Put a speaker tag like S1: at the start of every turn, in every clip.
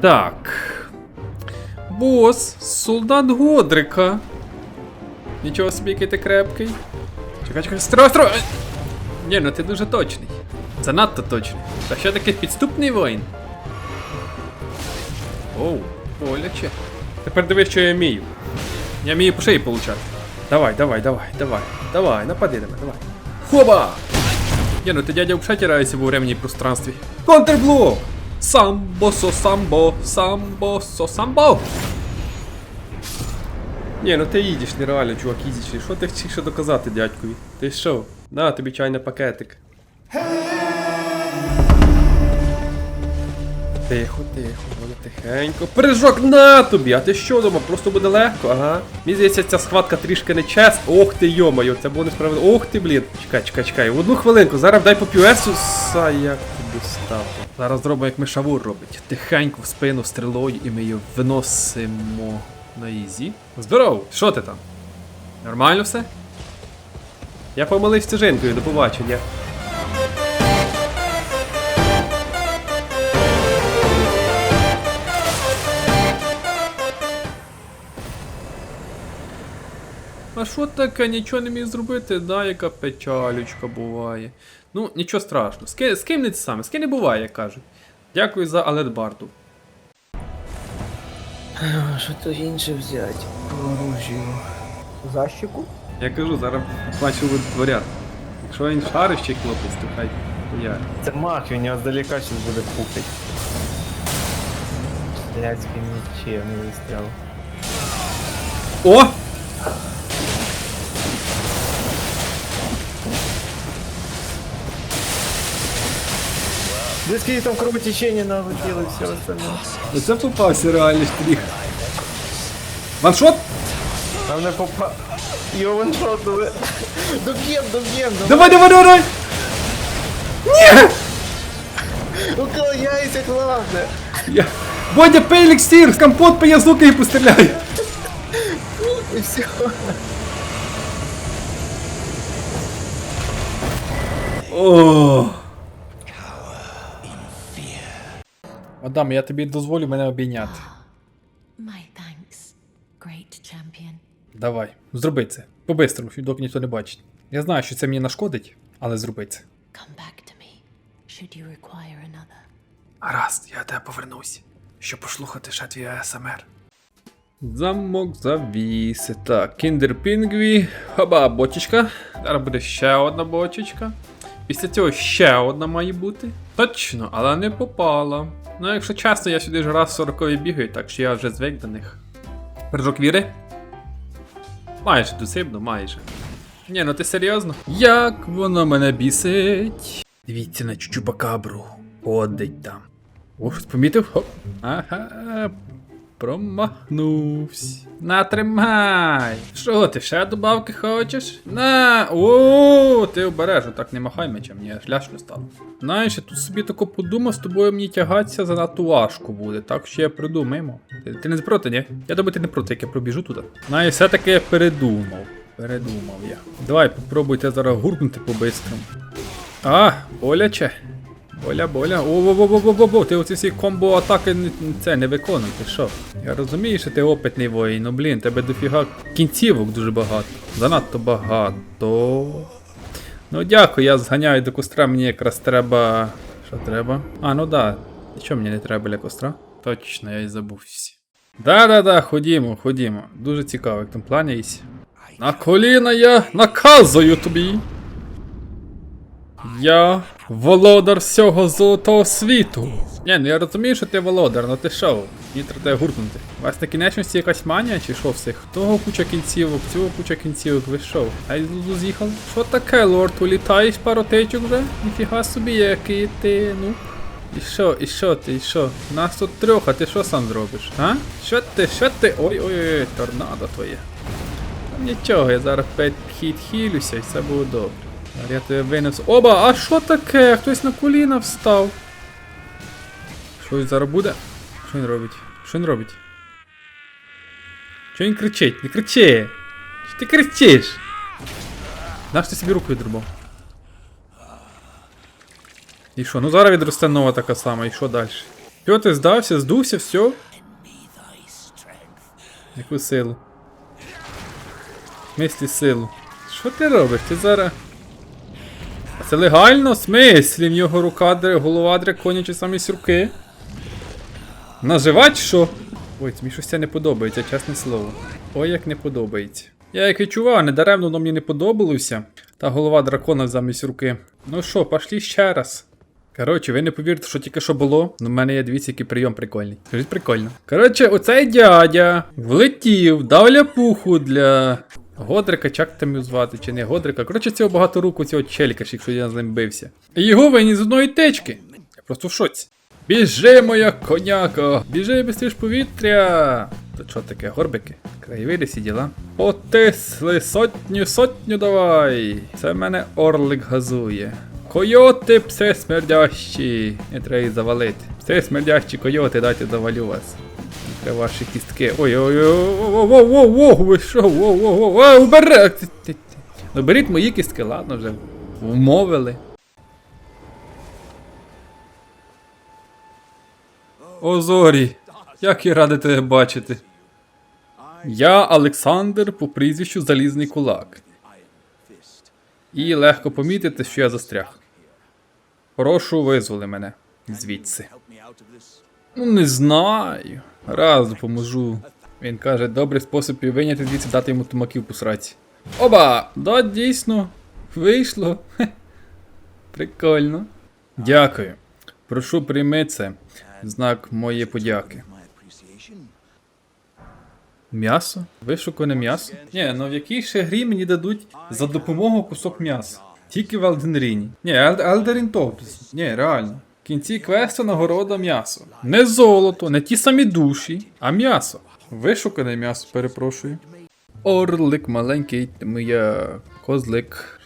S1: Так. Бос, солдат Годрика. Нічого собі, який ти крепкий. Чекай, чекай, строй, строй! Ні, ну ти дуже точний. Занадто точний. Та що таке підступний воїн? Оу, боляче. Тепер дивись, що я вмію. Я вмію по шиї получати. Давай, давай, давай, давай. Давай, напади на мене, давай. Хоба! Ні, ну ти дядя взагалі тирається во времени пространстві. Контрблок! Самбо, со самбо, самбо, со самбо! Ні, ну ти їдеш нереально, чувак, їдеш. Що ти хочеш ще доказати дядькові? Ти що? На, тобі чайний пакетик. Тихо, тихо, воно тихенько. Прыжок на тобі! А ти що думав? Просто буде легко, ага. Мені здається, ця схватка трішки не чесна. Ох ти йомаю, це було несправедливо. Ох ти, блін. Чекай, чекай, чекай. Одну хвилинку, зараз дай по пюесу. Са, як. Зараз зробимо, як Мишавур робить. Тихенько в спину стрілою і ми її виносимо на ізі. Здоров! Що ти там? Нормально все? Я помилився стежинкою, до побачення. А що таке, нічого не міг зробити, да, яка печалючка буває. Ну, нічого страшного. З, ки- з ким не те саме, не буває, як кажуть. Дякую за алетбарту.
S2: А що то інше взяти? Оружію.
S3: Защику?
S1: Я кажу, зараз бачу витворят. Якщо він шарищий хлопець, то хай я.
S2: Це мах, він його здалека щось буде пукать. Блядський нічим не вистріл.
S1: О!
S2: Да скільки там кровотечення наводили, все остальне.
S1: Оце попався реальний штрих. Ваншот?
S2: Там не попа... Його ваншотнули. Доб'єм, доб'єм, доб'єм.
S1: Давай, давай, давай!
S2: Уклоняйся, главне.
S1: Я... Бодя, пей еліксир, компот пий, я з лука і постріляю.
S2: І все.
S1: О. Мадам, я тобі дозволю мене обійняти.
S4: My thanks, great champion.
S1: Давай, зроби це. По-бистрому, доки ніхто не бачить. Я знаю, що це мені нашкодить, але зроби це.
S4: Come back to me, should you require another.
S1: Гаразд, я до тебе повернусь, щоб послухати ще твій АСМР. Замок завіси. Так, кіндер пінгві. Хаба, бочечка. Зараз буде ще одна бочечка. Після цього ще одна має бути. Точно, але не попала. Ну, якщо чесно, я сюди ж раз 40 бігаю, так що я вже звик до них. Прыжок віри? Майже досибно, майже. Ні, ну ти серйозно? Як воно мене бісить? Дивіться на чучупакабру. Ходить там. О, помітив? Хоп. Ага. Промахнувся. Натримай! Що ти ще добавки хочеш? На! О, ти обережно, так не махай мечем, мені аж стало. Знаєш, я тут собі тако подумав, з тобою мені тягатися занадто важко буде, так що я придумаємо. Ти, ти не проти, ні? Я думаю, ти не проти, як я пробіжу туди. Знаєш, все-таки я передумав. Передумав я. Давай, попробуйте зараз гуркнути по-бистрому. А, боляче. Боля, боля. О-во-во-во-во-во, ти оці всі комбо атаки не- це не виконуй, ти що? Я розумію, що ти опитний воїн, ну блін, тебе дофіга кінцівок дуже багато. Занадто багато. Ну дякую, я зганяю до костра, мені якраз треба. Що треба? А, ну да. Що мені не треба для костра? Точно, я й забувся. Да-да-да, ходімо, ходімо. Дуже цікаво, як там планяєсь. На коліна я наказую тобі. Я володар всього золотого світу. Ні, ну я розумію, що ти володар, ну ти що? Мені треба гуркнути. У вас на кінечності якась манія чи що всіх? Того куча кінцівок, цього куча кінцівок, ви що? Ай з лузу з'їхали? Що таке, лорд, улітаєш пару тичок вже? Ніфіга собі, який ти, ну. І що, і що ти, і що? Нас тут трьох, а ти що сам зробиш? А? Що ти, що ти? Ой-ой-ой, торнадо твоє. Нічого, я зараз п'ять хід хілюся і все буде добре. Я тебе. Оба, а що таке? Хтось на коліна встав. Що він зараз буде? Що він робить? Що він робить? Що він кричить? Не кричи! Що ти кричиш? Наш ти собі руку відрубав? І що? Ну зараз відросте нова така сама, і що далі? Що ти здався, здувся, все? Яку силу? В силу. Що ти робиш? Ти зараз. Це легально? Смислі? В нього рука голова драконяча самі руки. Наживать що? Ой, мені щось це не подобається, чесне слово. Ой, як не подобається. Я як відчував, недаремно воно мені не подобалося. Та голова дракона замість руки. Ну що, пошлі ще раз. Коротше, ви не повірите, що тільки що було. Ну, в мене є дивіться, який прийом прикольний. Скажіть прикольно. Коротше, оцей дядя влетів, дав ляпуху для Годрика, як там його звати, чи не Годрика. Коротше, цього багато руку цього челіка, якщо я з ним бився. І його виніс з одної течки. Я просто в шоці. Біжи, моя коняка! Біжи, безстріж повітря! То що таке, горбики? Краєвиди всі діла. Потисли сотню, сотню давай! Це в мене орлик газує. Койоти, пси смердящі! Не треба їх завалити. Пси смердящі койоти, дайте завалю вас. Треба ваші кістки. Ой, ой, ой, ой, ой, ой, ви що. Ну беріть мої кістки, ладно вже. Вмовили. О, Зорі, як я радий тебе бачити. Я Олександр по прізвищу Залізний Кулак. І легко помітити, що я застряг. Прошу, визволи мене звідси. Ну, не знаю. Раз допоможу. Він каже, добрий спосіб її виняти звідси дати йому тумаків по сраці. Оба! Да, дійсно. Вийшло. Хе. Прикольно. Дякую. Прошу прийми це. Знак моєї подяки. М'ясо? Вишукане м'ясо? Ні, ну в якій ще грі мені дадуть за допомогу кусок м'яса? Тільки в Елденріні. Ні, Товтус. Ні, реально. Кінці квесту нагорода м'ясо. Не золото, не ті самі душі, а м'ясо. Вишукане м'ясо, перепрошую. Орлик маленький, моя козлик.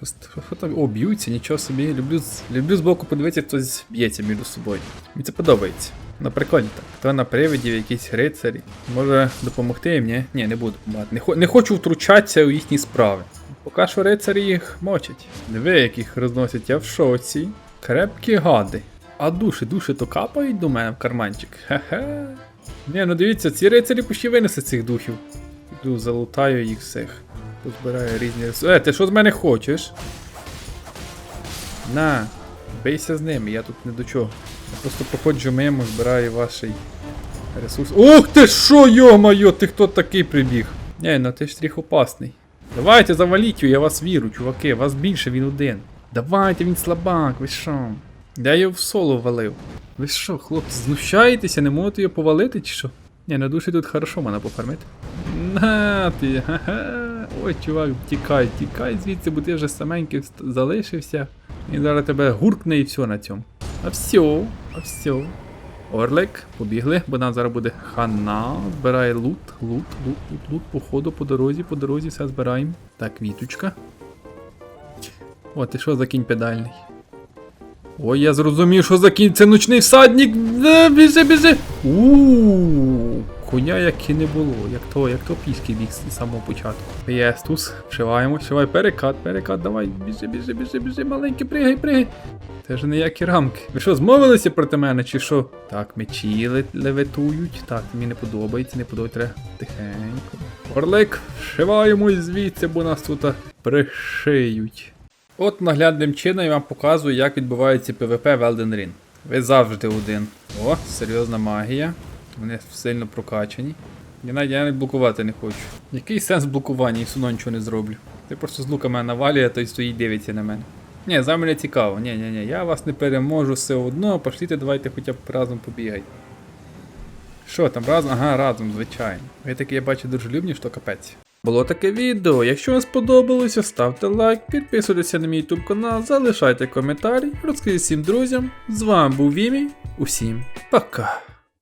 S1: О, б'ються, нічого собі. Люблю, люблю збоку подивитися, хтось б'ється між собою. Мені це подобається. Ну прикольно так. Хто на привидів, якісь рицарі. Може допомогти їм, ні? Ні, не буду допомагати. Не, хо- не хочу втручатися у їхні справи. Поки що рицарі їх мочать. Диви, яких розносять, я в шоці. Крепкі гади. А душі, душі то капають до мене в карманчик. Хе-хе. Ні, ну дивіться, ці рицарі почти винесли цих духів. Іду, залутаю їх всіх. Позбираю різні ресурси. Е, ти що з мене хочеш? На, бийся з ними, я тут не до чого. Я просто проходжу мимо, збираю ваші ресурси. Ух ти що, йо-моє, ти хто такий прибіг? Не, ну ти ж тріх опасний. Давайте заваліть його, я вас вірю, чуваки, вас більше він один. Давайте, він слабак, ви що? Я його в соло валив. Ви що, хлопці, знущаєтеся, не можете його повалити чи що? Ні, на душі тут хорошо мене пофармити. На ти, ха-ха. Ой, чувак, тікай, тікай звідси, бо ти вже саменький залишився. Він зараз тебе гуркне і все на цьому. А все, а все. Орлик, побігли, бо нам зараз буде хана. Збирає лут, лут, лут, лут, лут. По ходу, по дорозі, по дорозі все збираємо. Так, віточка. О, ти що за кінь педальний? Ой, я зрозумів, що за кінь ночний всадник. Е, Біжи, біжи. Ууу, коня як і не було, як то, як то пішки біг з самого початку. Єстус, вшиваємо, вшивай, перекат, перекат, давай, біжи, біжи, біжи, біжи, маленький, пригай, пригай. Це ж ніякі рамки. Ви що, змовилися проти мене, чи що? Так, мечі левитують. Так, мені не подобається, не подобається, треба тихенько. Орлик, вшиваємо звідси, бо нас тут пришиють. От наглядним чином я вам показую, як відбувається ПВП в Elden Ring. Ви завжди один. О, серйозна магія. Вони сильно прокачані. Я навіть, я навіть блокувати не хочу. Який сенс блокування, і одно нічого не зроблю. Ти просто з лука мене навалює, той стоїть дивиться на мене. Ні, за мене цікаво. Ні, ні, ні, я вас не переможу все одно, пошліте, давайте хоча б разом побігайте. Що там, разом? Ага, разом, звичайно. Ви такі, я бачу, дружелюбні, що капець. Було таке відео. Якщо вам сподобалося, ставте лайк, підписуйтеся на мій YouTube канал, залишайте коментарі, розкажіть всім друзям. З вами був Вімі. Усім пока.